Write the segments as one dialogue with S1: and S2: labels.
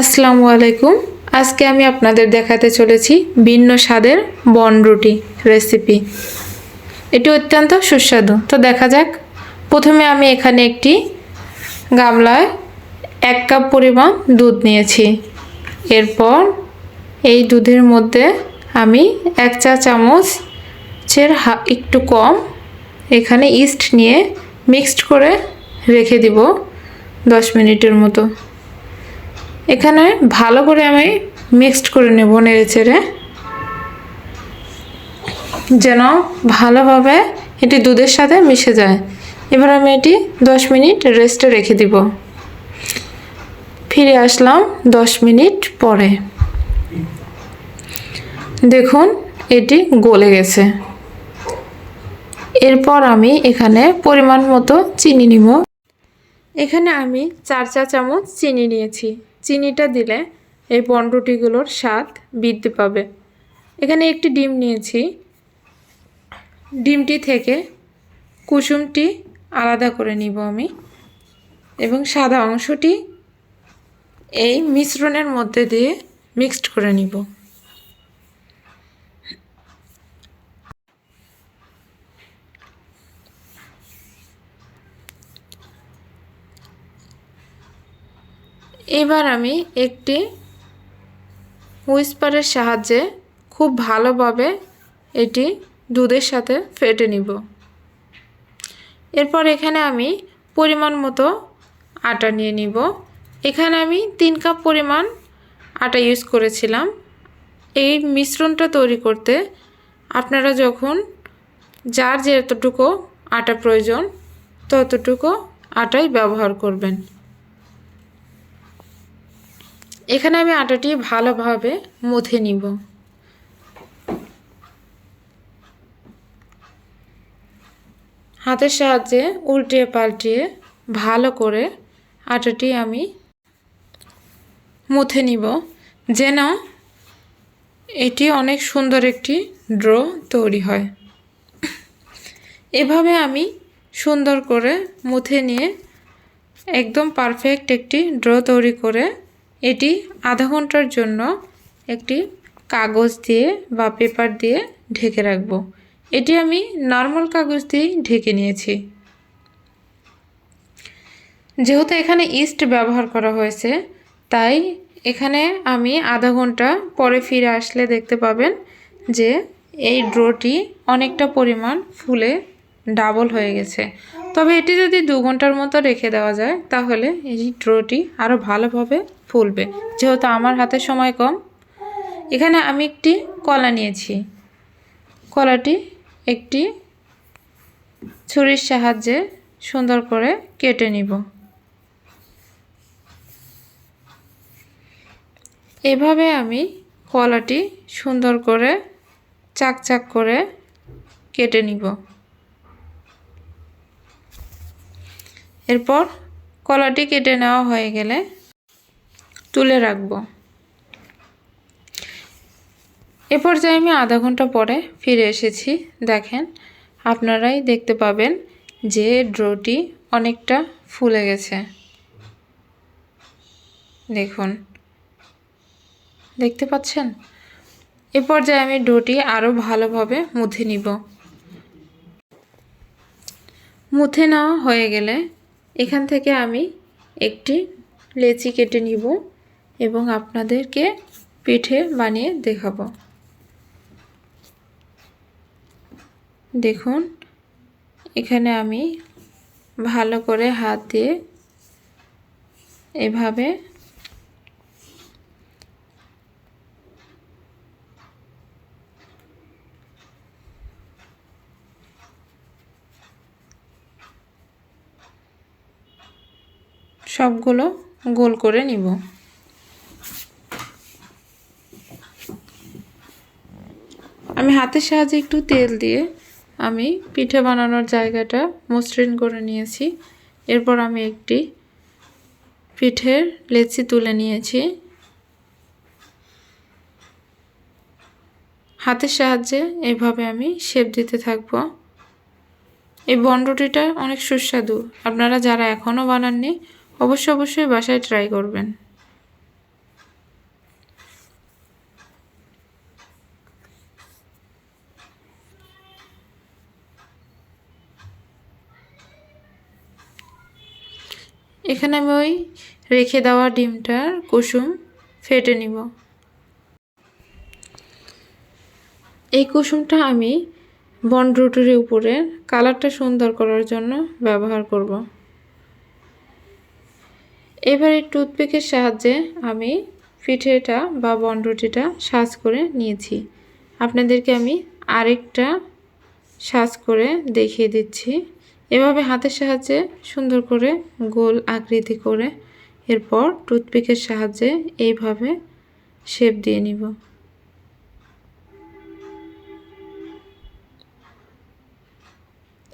S1: আসসালামু আলাইকুম। আজকে আমি আপনাদের দেখাতে চলেছি ভিন্ন স্বাদের বনরুটি রেসিপি। এটি অত্যন্ত সুস্বাদু। তো দেখা যাক। প্রথমে আমি এখানে একটি গামলায় এক কাপ পরিমাণ দুধ নিয়েছি। এরপর এই দুধের মধ্যে আমি এক চা চামচের হা, একটু কম এখানে ইস্ট নিয়ে মিক্সড করে রেখে দিব দশ মিনিটের মতো। এখানে ভালো করে আমি মিক্সড করে নেব নেড়ে চেড়ে। যেন ভালোভাবে এটি দুধের সাথে মিশে যায়। এবার আমি এটি দশ মিনিট রেস্টে রেখে দিব। ফিরে আসলাম দশ মিনিট পরে। দেখুন, এটি গলে গেছে। এরপর আমি এখানে পরিমাণ মতো চিনি নিব। এখানে আমি চার চা চামচ চিনি নিয়েছি। চিনিটা দিলে এই পণ্ডটিগুলোর স্বাদ বৃদ্ধি পাবে। এখানে একটি ডিম নিয়েছি। ডিমটি থেকে কুসুমটি আলাদা করে নিব আমি এবং সাদা অংশটি এই মিশ্রণের মধ্যে দিয়ে মিক্সড করে নিব। এবার আমি একটি হুইস্পারের সাহায্যে খুব ভালোভাবে এটি দুধের সাথে ফেটে নিব। এরপর এখানে আমি পরিমাণ মতো আটা নিয়ে নিব। এখানে আমি তিন কাপ পরিমাণ আটা ইউজ করেছিলাম। এই মিশ্রণটা তৈরি করতে আপনারা যখন, যার যতটুকু আটা প্রয়োজন, ততটুকু আটাই ব্যবহার করবেন। এখানে আমি আটাটি ভালোভাবে মুথে নিব। হাতের সাহায্যে উল্টিয়ে পাল্টিয়ে ভালো করে আটাটি আমি মুথে নিব। যেন এটি অনেক সুন্দর একটি ড্র তৈরি হয়। এভাবে আমি সুন্দর করে মুথে নিয়ে একদম পারফেক্ট একটি ড্র তৈরি করে এটি আধা ঘণ্টার জন্য একটি কাগজ দিয়ে বা পেপার দিয়ে ঢেকে রাখব। এটি আমি নর্মাল কাগজ দিয়েই ঢেকে নিয়েছি। যেহেতু এখানে ইস্ট ব্যবহার করা হয়েছে, তাই এখানে আমি আধা ঘণ্টা পরে ফিরে আসলে দেখতে পাবেন যে এই ড্রোটি অনেকটা পরিমাণ ফুলে ডাবল হয়ে গেছে। তবে এটি যদি দু ঘণ্টার মতো রেখে দেওয়া যায়, তাহলে এই ড্রোটি আরও ভালোভাবে ফুলবে। যেহেতু আমার হাতে সময় কম, এখানে আমি একটি কলা নিয়েছি। কলাটি একটি ছুরির সাহায্যে সুন্দর করে কেটে নিব। এভাবে আমি কলাটি সুন্দর করে চাক চাক করে কেটে নিব। এরপর কলাটি কেটে নেওয়া হয়ে গেলে তুলে রাখব। এ পর্যায়ে আমি আধা ঘণ্টা পরে ফিরে এসেছি। দেখেন, আপনারাই দেখতে পাবেন যে ড্রোটি অনেকটা ফুলে গেছে। দেখুন, দেখতে পাচ্ছেন? এ পর্যায়ে আমি ডোটি আরও ভালোভাবে মুথে নিব। মুথে নেওয়া হয়ে গেলে এখান থেকে আমি একটি লেচি কেটে নিব। এবং আপনাদেরকে পিঠে বানিয়ে দেখাবো। দেখুন, এখানে আমি ভালো করে হাত দিয়ে এভাবে সবগুলো গোল করে নিব আমি হাতের সাহায্যে একটু তেল দিয়ে আমি পিঠে বানানোর জায়গাটা মসৃণ করে নিয়েছি। এরপর আমি একটি পিঠের লেচি তুলে নিয়েছি। হাতের সাহায্যে এভাবে আমি শেপ দিতে থাকব। এই বনরুটিটা অনেক সুস্বাদু। আপনারা যারা এখনও বানাননি, অবশ্যই অবশ্যই বাসায় ট্রাই করবেন। এখানে আমি ওই রেখে দেওয়া ডিমটার কুসুম ফেটে নিব। এই কুসুমটা আমি বনরুটির উপরে কালারটা সুন্দর করার জন্য ব্যবহার করব। এবারে টুথপিকের সাহায্যে আমি পিঠেটা বা বনরুটিটা সাজ করে নিয়েছি। আপনাদেরকে আমি আরেকটা সাজ করে দেখিয়ে দিচ্ছি। এভাবে হাতের সাহায্যে সুন্দর করে গোল আকৃতি করে এরপর টুথপিকের সাহায্যে এইভাবে শেপ দিয়ে নিব।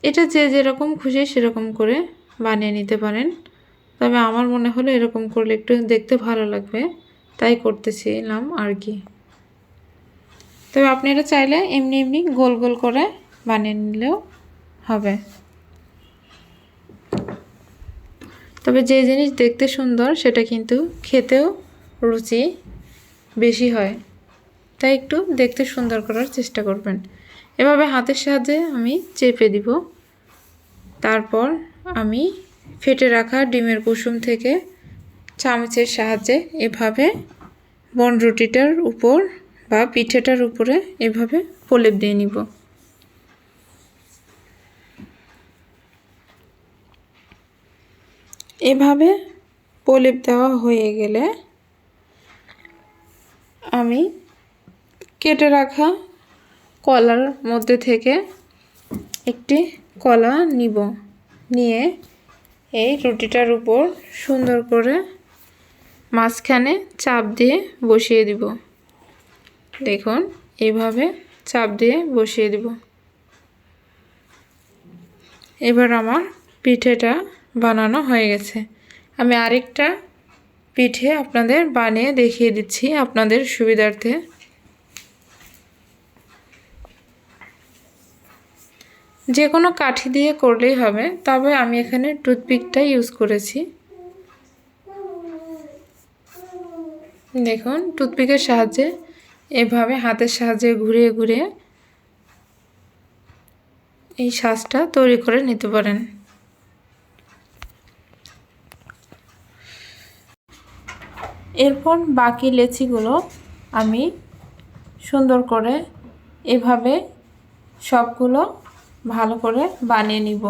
S1: এটা যে যেরকম খুশি সেরকম করে বানিয়ে নিতে পারেন। তবে আমার মনে হলো এরকম করলে একটু দেখতে ভালো লাগবে, তাই করতেছিলাম আর কি। তবে আপনারা চাইলে এমনি এমনি গোল গোল করে বানিয়ে নিলেও হবে। তবে যে জিনিস দেখতে সুন্দর, সেটা কিন্তু খেতেও রুচি বেশি হয়। তাই একটু দেখতে সুন্দর করার চেষ্টা করবেন। এভাবে হাতের সাহায্যে আমি চেপে দিব। তারপর আমি ফেটে রাখা ডিমের কুসুম থেকে চামচের সাহায্যে এভাবে বনরুটিটার উপর বা পিঠেটার উপরে এভাবে প্রলেপ দিয়ে নিব। এভাবে প্রলেপ দেওয়া হয়ে গেলে আমি কেটে রাখা কলার মধ্যে থেকে একটি কলা নিব। নিয়ে এই রুটিটার উপর সুন্দর করে মাঝখানে চাপ দিয়ে বসিয়ে দিব। দেখুন, এভাবে চাপ দিয়ে বসিয়ে দিব। এবার আমার পিঠেটা বানানো হয়ে গেছে। আমি আরেকটা পিঠে আপনাদের বানিয়ে দেখিয়ে দিচ্ছি আপনাদের সুবিধার্থে। যে কোনো কাঠি দিয়ে করলেই হবে, তবে আমি এখানে টুথপিকটা ইউজ করেছি। দেখুন, টুথপিকের সাহায্যে, এভাবে হাতের সাহায্যে ঘুরিয়ে ঘুরিয়ে এই সাজটা তৈরি করে নিতে পারেন। এরপর বাকি লেচিগুলো আমি সুন্দর করে এভাবে সবগুলো ভালো করে বানিয়ে নিব।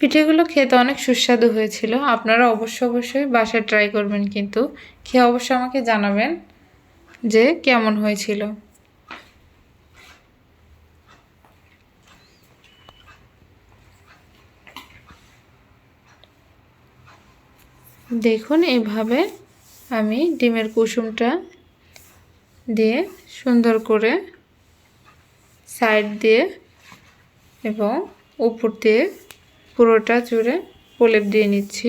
S1: পিঠেগুলো খেতে অনেক সুস্বাদু হয়েছিল। আপনারা অবশ্য অবশ্যই বাসায় ট্রাই করবেন কিন্তু খেয়ে অবশ্যই আমাকে জানাবেন যে কেমন হয়েছিল। দেখুন, এভাবে আমি ডিমের কুসুমটা দিয়ে সুন্দর করে সাইড দিয়ে এবং উপর দিয়ে পুরোটা জুড়ে প্রলেপ দিয়ে নিচ্ছি।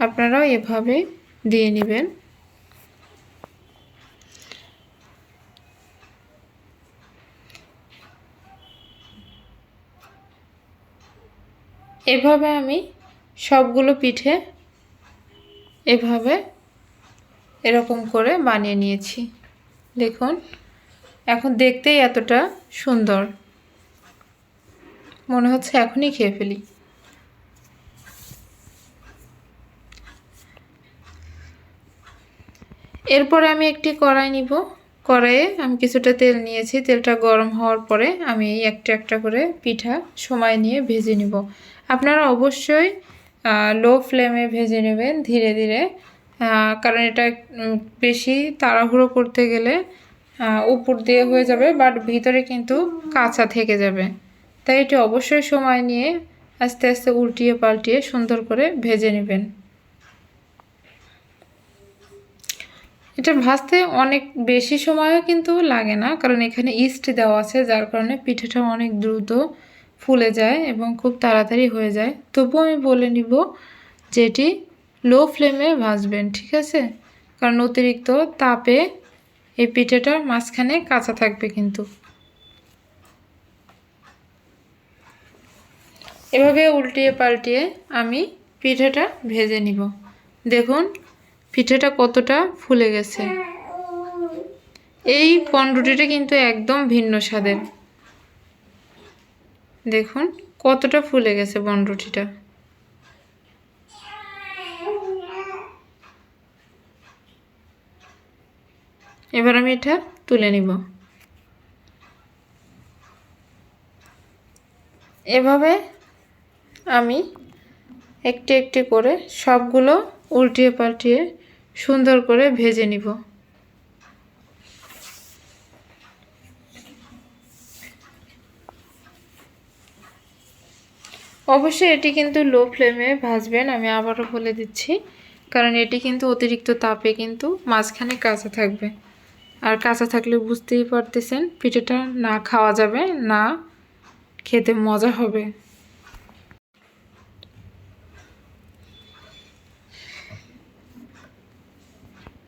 S1: আপনারাও এভাবে দিয়ে নেবেন। এভাবে আমি সবগুলো পিঠে এভাবে এরকম করে বানিয়ে নিয়েছি। দেখুন, এখন দেখতেই এতটা সুন্দর। মনে হচ্ছে এখনই খেয়ে ফেলি। এরপরে আমি একটি কড়াই নিব। কড়াইয়ে আমি কিছুটা তেল নিয়েছি। তেলটা গরম হওয়ার পরে আমি একটা একটা করে পিঠা সময় নিয়ে ভেজে নিব। আপনারা অবশ্যই লো ফ্লেমে ভেজে নেবেন ধীরে ধীরে। কারণ এটা বেশি তাড়াহুড়ো করতে গেলে উপর দিয়ে হয়ে যাবে বাট ভিতরে কিন্তু কাঁচা থেকে যাবে। তাই এটি অবশ্যই সময় নিয়ে আস্তে আস্তে উল্টিয়ে পাল্টিয়ে সুন্দর করে ভেজে নেবেন। এটা ভাজতে অনেক বেশি সময়ও কিন্তু লাগে না, কারণ এখানে ইস্ট দেওয়া আছে, যার কারণে পিঠাটা অনেক দ্রুত ফুলে যায় এবং খুব তাড়াতাড়ি হয়ে যায়। তবুও আমি বলে নিব যেটি লো ফ্লেমে ভাজবেন, ঠিক আছে? কারণ অতিরিক্ত তাপে এই পিঠেটার মাঝখানে কাঁচা থাকবে কিন্তু। এভাবে উল্টিয়ে পাল্টিয়ে আমি পিঠেটা ভেজে নিব। দেখুন, পিঠেটা কতটা ফুলে গেছে। এই পনরুটিটা কিন্তু একদম ভিন্ন স্বাদের। দেখুন, কতটা ফুলে গেছে বনরুটিটা। এবার আমি এটা তুলে নিব। এভাবে আমি একটি একটি করে সবগুলো উল্টিয়ে পাল্টিয়ে সুন্দর করে ভেজে নিব। অবশ্যই এটি কিন্তু লো ফ্লেমে ভাজবেন, আমি আবারও বলে দিচ্ছি। কারণ এটি কিন্তু অতিরিক্ত তাপে কিন্তু মাঝখানে কাঁচা থাকবে। আর কাঁচা থাকলে বুঝতেই পারতেছেন, পিঠেটা না খাওয়া যাবে, না খেতে মজা হবে।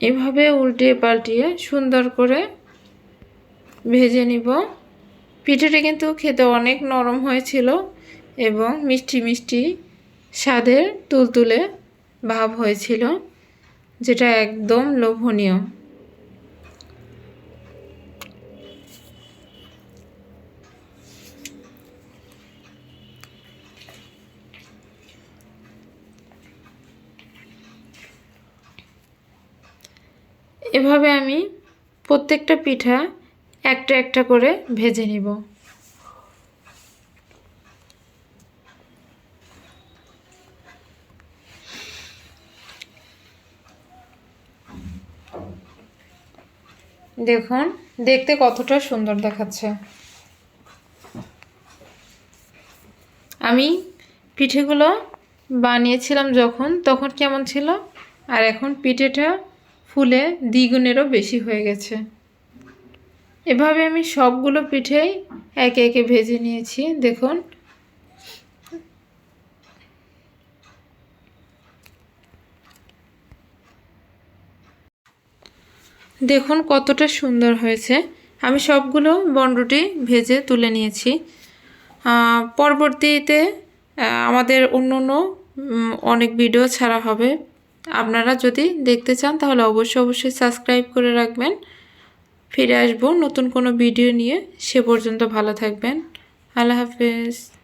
S1: এভাবে উল্টিয়ে পাল্টিয়ে সুন্দর করে ভেজে নিব। পিঠেটা কিন্তু খেতে অনেক নরম হয়েছিল। এবং মিষ্টি মিষ্টি স্বাদের তুলতুলে ভাব হয়েছিল, যেটা একদম লোভনীয়। এভাবে আমি প্রত্যেকটা পিঠা একটা একটা করে ভেজে নিব। দেখুন, দেখতে কতটা সুন্দর দেখাচ্ছে। আমি পিঠেগুলো বানিয়েছিলাম যখন, তখন কেমন ছিল? আর এখন পিঠেটা ফুলে দ্বিগুণেরও বেশি হয়ে গেছে। এভাবে আমি সবগুলো পিঠেই একে একে ভেজে নিয়েছি। দেখুন দেখুন কতটা সুন্দর হয়েছে। আমি সবগুলো বনরুটি ভেজে তুলে নিয়েছি। পরবর্তীতে আমাদের অন্য অন্য অনেক ভিডিও ছাড়া হবে। আপনারা যদি দেখতে চান, তাহলে অবশ্যই অবশ্যই সাবস্ক্রাইব করে রাখবেন। ফিরে আসব নতুন কোনো ভিডিও নিয়ে। সে পর্যন্ত ভালো থাকবেন। আল্লাহ হাফেজ।